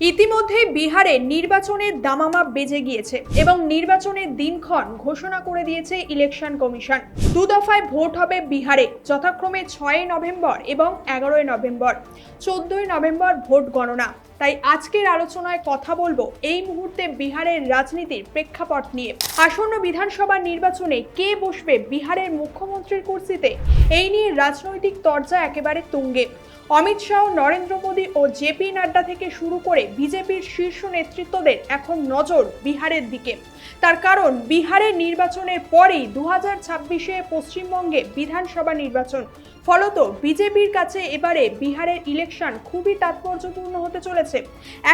ইতিমধ্যে বিহারে নির্বাচনের দামামা বেজে গিয়েছে এবং নির্বাচনের দিনক্ষণ ঘোষণা করে দিয়েছে ইলেকশন কমিশন। দু দফায় ভোট হবে বিহারে, যথাক্রমে ছয়ই নভেম্বর এবং এগারোই নভেম্বর। চোদ্দই নভেম্বর ভোট গণনা। তাই আজকের আলোচনায় কথা বলব এই মুহূর্তে বিহারের রাজনীতির প্রেক্ষাপট নিয়ে। আসন্ন বিধানসভা নির্বাচনে কে বসবে বিহারের মুখ্যমন্ত্রীর কুর্সিতে? এই নিয়ে রাজনৈতিক তরজা একেবারে তুঙ্গে। অমিত শাহ, নরেন্দ্র মোদী ও জেপি নাড্ডা থেকে শুরু করে বিজেপির শীর্ষ নেতৃত্বদের এখন নজর বিহারের দিকে। তার কারণ, বিহারের নির্বাচনের পরেই দু হাজার ছাব্বিশে পশ্চিমবঙ্গে বিধানসভা নির্বাচন ফলত বিজেপির কাছে এবারে বিহারের ইলেকশন খুবই তাৎপর্যপূর্ণ হতে চলেছে।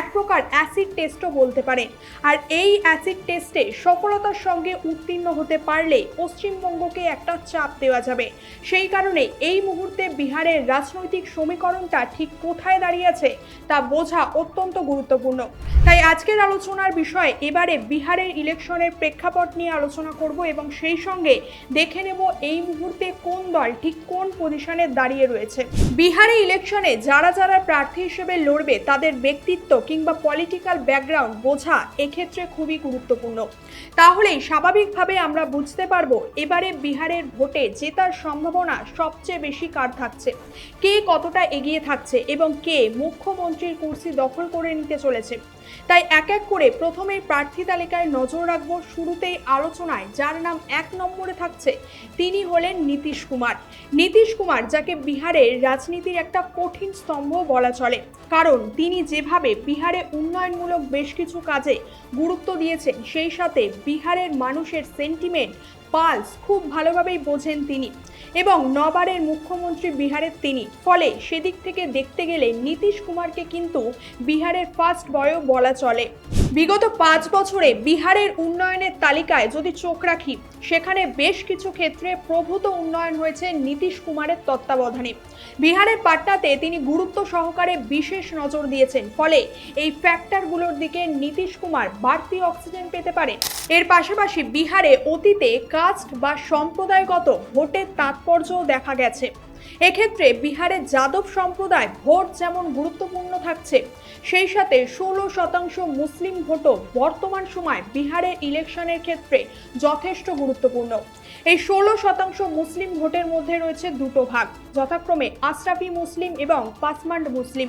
এক প্রকার অ্যাসিড টেস্টও বলতে পারেন আর এই অ্যাসিড টেস্টে সফলতার সঙ্গে উত্তীর্ণ হতে পারলে পশ্চিমবঙ্গকে একটা চাপ দেওয়া যাবে। সেই কারণে এই মুহূর্তে বিহারের রাজনৈতিক সমীকরণটা ঠিক কোথায় দাঁড়িয়েছে তা বোঝা অত্যন্ত গুরুত্বপূর্ণ। তাই আজকের আলোচনার বিষয়, এবারে বিহারের ইলেকশনের প্রেক্ষাপট নিয়ে আলোচনা করব এবং সেই সঙ্গে দেখে নেব এই মুহূর্তে কোন দল ঠিক কোন পজিশনে দাঁড়িয়ে রয়েছে। বিহারে ইলেকশনে যারা যারা প্রার্থী হিসেবে লড়বে, তাদের ব্যক্তিত্ব কিংবা পলিটিক্যাল ব্যাকগ্রাউন্ড বোঝা এক্ষেত্রে খুবই গুরুত্বপূর্ণ। তাহলেই স্বাভাবিকভাবে আমরা বুঝতে পারব, এবারে বিহারের ভোটে জেতার সম্ভাবনা সবচেয়ে বেশি কার থাকছে? কে কতটা এগিয়ে থাকছে এবং কে মুখ্যমন্ত্রীর কুর্সি দখল করে নিতে চলেছে? তাই এক এক করে প্রথমে প্রার্থী তালিকায় নজর রাখব শুরুতেই আলোচনায়, যার নাম এক নম্বরে থাকছে। তিনি হলেন নীতিশ কুমার। নীতিশ কুমার, যাকে বিহারের রাজনীতির একটা কঠিন স্তম্ভ বলা চলে। কারণ তিনি যেভাবে বিহারে উন্নয়নমূলক বেশ কিছু কাজে গুরুত্ব দিয়েছেন, সেই সাথে বিহারের মানুষের সেন্টিমেন্ট পালস খুব ভালোভাবেই বোঝেন তিনি এবং নবারের মুখ্যমন্ত্রী বিহারের তিনি। ফলে সেদিক থেকে দেখতে গেলে নীতিশ কুমারকে কিন্তু বিহারের ফার্স্ট বয়ও বলা চলে। বিগত পাঁচ বছরে বিহারের উন্নয়নের তালিকায় যদি চোখ রাখি, সেখানে বেশ কিছু ক্ষেত্রে প্রভূত উন্নয়ন হয়েছে নীতিশ কুমারের তত্ত্বাবধানে। বিহারের পাটনাতে তিনি গুরুত্ব সহকারে বিশেষ নজর দিয়েছেন, ফলে এই ফ্যাক্টরগুলোর দিকে নীতিশ কুমার বাড়তি অক্সিজেন পেতে পারে এর পাশাপাশি বিহারে অতীতে কাস্ট বা সম্প্রদায়গত ভোটের তাৎপর্যও দেখা গেছে। এক্ষেত্রে বিহারের যাদব সম্প্রদায় ভোট যেমন গুরুত্বপূর্ণ থাকছে, সেই সাথে ষোলো শতাংশ মুসলিম ভোটও বর্তমান সময় বিহারের ইলেকশনের ক্ষেত্রে যথেষ্ট গুরুত্বপূর্ণ। এই ষোলো শতাংশ মুসলিম ভোটের মধ্যে রয়েছে দুটো ভাগ, যথাক্রমে আশরাফি মুসলিম এবং পাসমান্ড মুসলিম।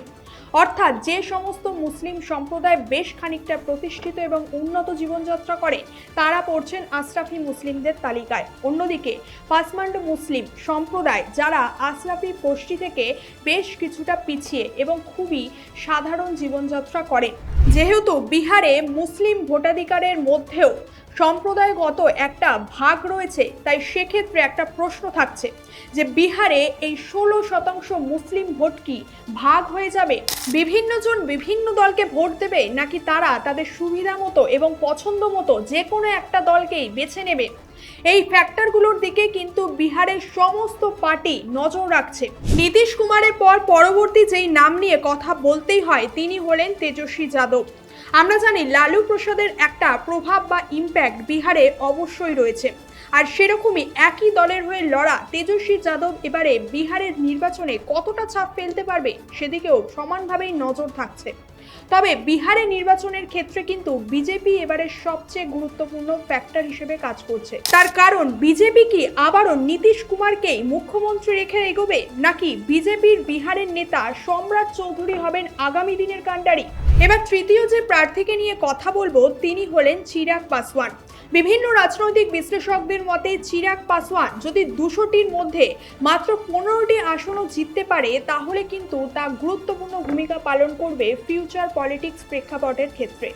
অর্থাৎ যে সমস্ত মুসলিম সম্প্রদায় বেশ খানিকটা প্রতিষ্ঠিত এবং উন্নত জীবনযাত্রা করে, তারা পড়ছেন আশরাফি মুসলিমদের তালিকায়। অন্যদিকে, পাসমান্ড মুসলিম সম্প্রদায় যারা আশরাফি পোষ্টি থেকে বেশ কিছুটা পিছিয়ে এবং খুবই সাধারণ জীবনযাত্রা করে। যেহেতু বিহারে মুসলিম ভোটাধিকারের মধ্যেও সম্প্রদায়গত একটা ভাগ রয়েছে, তাই সেক্ষেত্রে একটা প্রশ্ন থাকছে যে বিহারে এই ষোলো শতাংশ মুসলিম ভোট কি ভাগ হয়ে যাবে? বিভিন্ন জন বিভিন্ন দলকে ভোট দেবে নাকি তারা তাদের সুবিধা মতো এবং পছন্দ মতো যে কোনো একটা দলকেই বেছে নেবে? এই ফ্যাক্টরগুলোর দিকে কিন্তু বিহারের সমস্ত পার্টি নজর রাখছে। নীতিশ কুমারের পর পরবর্তী যেই নাম নিয়ে কথা বলতেই হয়, তিনি হলেন তেজস্বী যাদব। আমরা জানি লালু প্রসাদের একটা প্রভাব বা ইম্প্যাক্ট বিহারে অবশ্যই রয়েছে। আর সেরকমই একই দলের হয়ে লড়া তেজস্বী যাদব এবারে বিহারের নির্বাচনে কতটা ছাপ ফেলতে পারবে, সেদিকেও সমানভাবেই নজর থাকছে। তবে বিহারে নির্বাচনের ক্ষেত্রে কিন্তু বিজেপি এবারে সবচেয়ে গুরুত্বপূর্ণ ফ্যাক্টর হিসেবে কাজ করছে। তার কারণ, বিজেপি কি আবারও নীতিশ কুমারকেই মুখ্যমন্ত্রী রেখে এগোবে? নাকি বিজেপির বিহারের নেতা সম্রাট চৌধুরী হবেন আগামী দিনের কাণ্ডারি? এবার তৃতীয় যে প্রার্থীকে নিয়ে কথা বলব, তিনি হলেন চিরাগ পাসওয়ান। বিভিন্ন রাজনৈতিক বিশ্লেষকদের মতে চিরাগ পাসওয়ান যদি দুশোটির মধ্যে মাত্র পনেরোটি আসনও জিততে পারে, তাহলে কিন্তু তা গুরুত্বপূর্ণ ভূমিকা পালন করবে ফিউচার পলিটিক্স প্রেক্ষাপটের ক্ষেত্রে।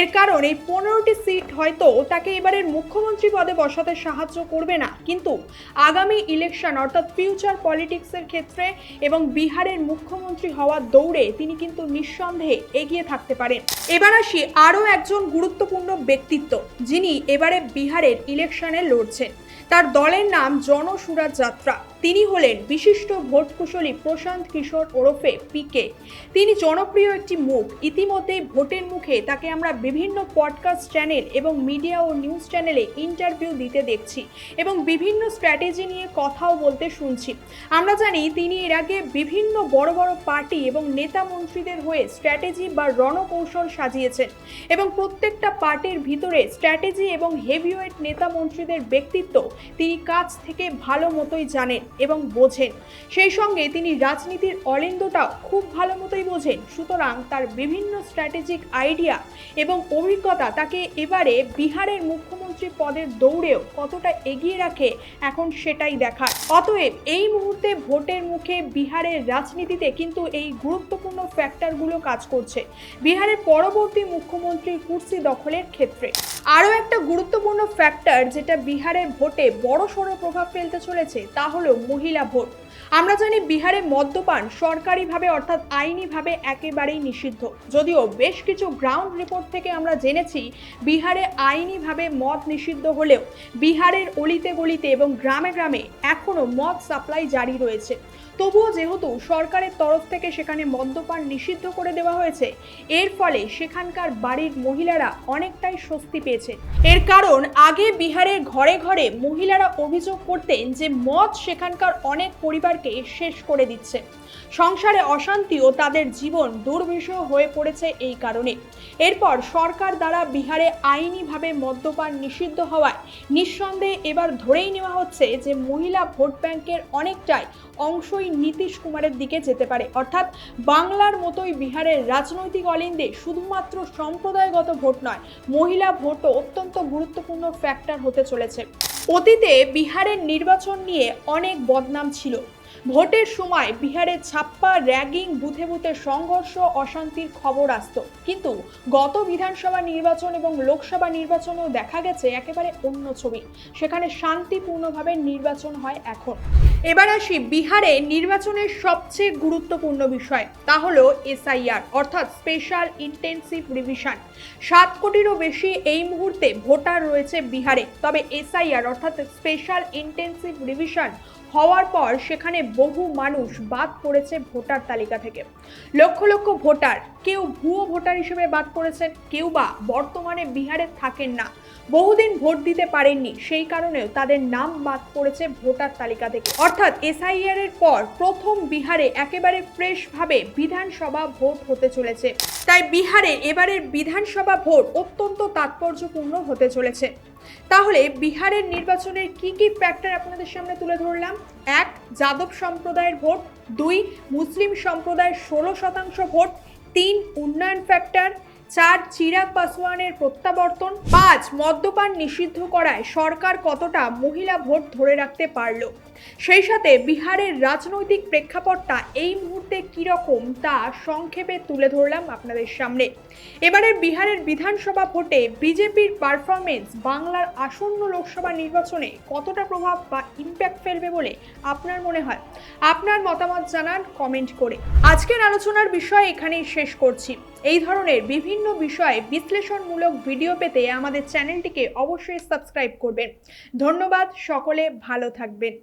এর কারণ, এই পনেরোটি সিট হয়তো তাকে এবারের মুখ্যমন্ত্রী পদে বসাতে সাহায্য করবে না। কিন্তু আগামী ইলেকশন, অর্থাৎ ফিউচার পলিটিক্সের ক্ষেত্রে এবং বিহারের মুখ্যমন্ত্রী হওয়ার দৌড়ে তিনি কিন্তু নিঃসন্দেহে এগিয়ে থাকতে পারেন। এবার আসি আরও একজন গুরুত্বপূর্ণ ব্যক্তিত্ব, যিনি এবারে বিহারের ইলেকশনে লড়ছেন তার দলের নাম জনসুরাজ যাত্রা। তিনি হলেন বিশিষ্ট ভোট কুশলী প্রশান্ত কিশোর ওরফে পিকে। তিনি জনপ্রিয় একটি মুখ। ইতিমধ্যে ভোটের মুখে তাকে আমরা বিভিন্ন পডকাস্ট চ্যানেল এবং মিডিয়া ও নিউজ চ্যানেলে ইন্টারভিউ দিতে দেখছি এবং বিভিন্ন স্ট্র্যাটেজি নিয়ে কথাও বলতে শুনছি। আমরা জানি তিনি এর আগে বিভিন্ন বড় বড় পার্টি এবং নেতা মন্ত্রীদের হয়ে স্ট্র্যাটেজি বা রণকৌশল সাজিয়েছেন এবং প্রত্যেকটা পার্টির ভিতরে স্ট্র্যাটেজি এবং হেভিওয়েট নেতা মন্ত্রীদের ব্যক্তিত্ব তিনি কাজ থেকে ভালো মতোই জানেন এবং বোঝেন। সেই সঙ্গে তিনি রাজনীতির অলিন্দটাও খুব ভালো মতোই বোঝেন। সুতরাং তার বিভিন্ন স্ট্র্যাটেজিক আইডিয়া এবং অভিজ্ঞতা তাকে এবারে বিহারের মুখ্যমন্ত্রী পদের দৌড়েও কতটা এগিয়ে রাখে এখন সেটাই দেখার। অতএব এই মুহূর্তে ভোটের মুখে বিহারের রাজনীতিতে কিন্তু এই গুরুত্বপূর্ণ ফ্যাক্টরগুলো কাজ করছে। বিহারের পরবর্তী মুখ্যমন্ত্রীর কুর্সি দখলের ক্ষেত্রে। আরও একটা গুরুত্বপূর্ণ ফ্যাক্টর যেটা বিহারের ভোটে বড় সড়ো প্রভাব ফেলতে চলেছে, তা হলো মহিলা ভোট। আমরা জানি বিহারে মদ্যপান সরকারিভাবে অর্থাৎ আইনিভাবে একেবারেই নিষিদ্ধ। যদিও বেশ কিছু গ্রাউন্ড রিপোর্ট থেকে আমরা জেনেছি বিহারে আইনিভাবে মদ নিষিদ্ধ হলেও বিহারের অলিতে গলিতে এবং গ্রামে গ্রামে এখনও মদ সাপ্লাই জারি রয়েছে। তবুও যেহেতু সরকারের তরফ থেকে সেখানে মদ্যপান নিষিদ্ধ করে দেওয়া হয়েছে, এর ফলে সেখানকার বাড়ির মহিলারা অনেকটাই স্বস্তি পেয়েছে। এর কারণ, আগে বিহারের ঘরে ঘরে মহিলারা অভিযোগ করতেন যে মদ সেখানকার অনেক পরিবারকে শেষ করে দিচ্ছে। সংসারে অশান্তি ও তাদের জীবন দুর্বিষহ হয়ে পড়েছে এই কারণে। এরপর সরকার দ্বারা বিহারে আইনিভাবে মদ্যপান নিষিদ্ধ হওয়ায় নিঃসন্দেহে এবার ধরেই নেওয়া হচ্ছে যে মহিলা ভোট ব্যাংকের অনেকটাই অংশই নীতিশ কুমারের দিকে যেতে পারে। অর্থাৎ বাংলার মতোই বিহারের রাজনৈতিক অলিন্দে শুধুমাত্র সম্প্রদায়গত ভোট নয়, মহিলা ভোটও অত্যন্ত গুরুত্বপূর্ণ ফ্যাক্টর হতে চলেছে। অতীতে বিহারের নির্বাচন নিয়ে অনেক বদনাম ছিল। ভোটের সময় বিহারে ছাপ্পা, র্যাগিং, বুথে বুথে সংঘর্ষ, অশান্তির খবর আসত। কিন্তু গত বিধানসভা নির্বাচন এবং লোকসভা নির্বাচনেও দেখা গেছে একেবারে অন্য ছবি। সেখানে শান্তিপূর্ণভাবে নির্বাচন হয় এখন। এবার আসি বিহারে নির্বাচনের সবচেয়ে গুরুত্বপূর্ণ বিষয়, তা হলো এসআইআর, অর্থাৎ স্পেশাল ইন্টেন্সিভ রিভিশন। সাত কোটিরও বেশি এই মুহূর্তে ভোটার রয়েছে বিহারে, তবে এসআইআর, অর্থাৎ স্পেশাল ইন্টেন্সিভ রিভিশন হওয়ার পর সেখানে বহু মানুষ বাদ পড়েছে ভোটার তালিকা থেকে। লক্ষ লক্ষ ভোটার, কেউ ভুয়ো ভোটার হিসেবে বাদ পড়েছেন, কেউ বা বর্তমানে বিহারে থাকেন না। বহুদিন ভোট দিতে পারেননি, সেই কারণেও তাদের নাম বাদ পড়েছে ভোটার তালিকা থেকে। অর্থাৎ এসআইআর এর পর প্রথম বিহারে একেবারে ফ্রেশভাবে বিধানসভা ভোট হতে চলেছে। তাই বিহারে এবারের বিধানসভা ভোট অত্যন্ত তাৎপর্যপূর্ণ হতে চলেছে। তাহলে বিহারের নির্বাচনের কি কি ফ্যাক্টর আপনাদের সামনে তুলে ধরলাম? এক, যাদব সম্প্রদায়ের ভোট। দুই, মুসলিম সম্প্রদায়ের ষোলো শতাংশ ভোট। তিন, উন্নয়ন ফ্যাক্টর চার চিরাগ পাসওয়ানের প্রত্যাবর্তন, পাঁচ মদ্যপান নিষিদ্ধ করায় সরকার কতটা মহিলা ভোট ধরে রাখতে পারল? সেই সাথে বিহারের রাজনৈতিক প্রেক্ষাপটটা এই মুহূর্তে কীরকম তা সংক্ষেপে তুলে ধরলাম আপনাদের সামনে। এবারের বিহারের বিধানসভা ভোটে বিজেপির পারফরমেন্স বাংলার আসন্ন লোকসভা নির্বাচনে কতটা প্রভাব বা ইম্প্যাক্ট ফেলবে বলে আপনার মনে হয়? আপনার মতামত জানান কমেন্ট করে। আজকের আলোচনার বিষয় এখানেই শেষ করছি। এই ধরনের বিভিন্ন বিষয়ে বিশ্লেষণমূলক ভিডিও পেতে আমাদের চ্যানেলটিকে অবশ্যই সাবস্ক্রাইব করবেন। ধন্যবাদ, সকলে ভালো থাকবেন।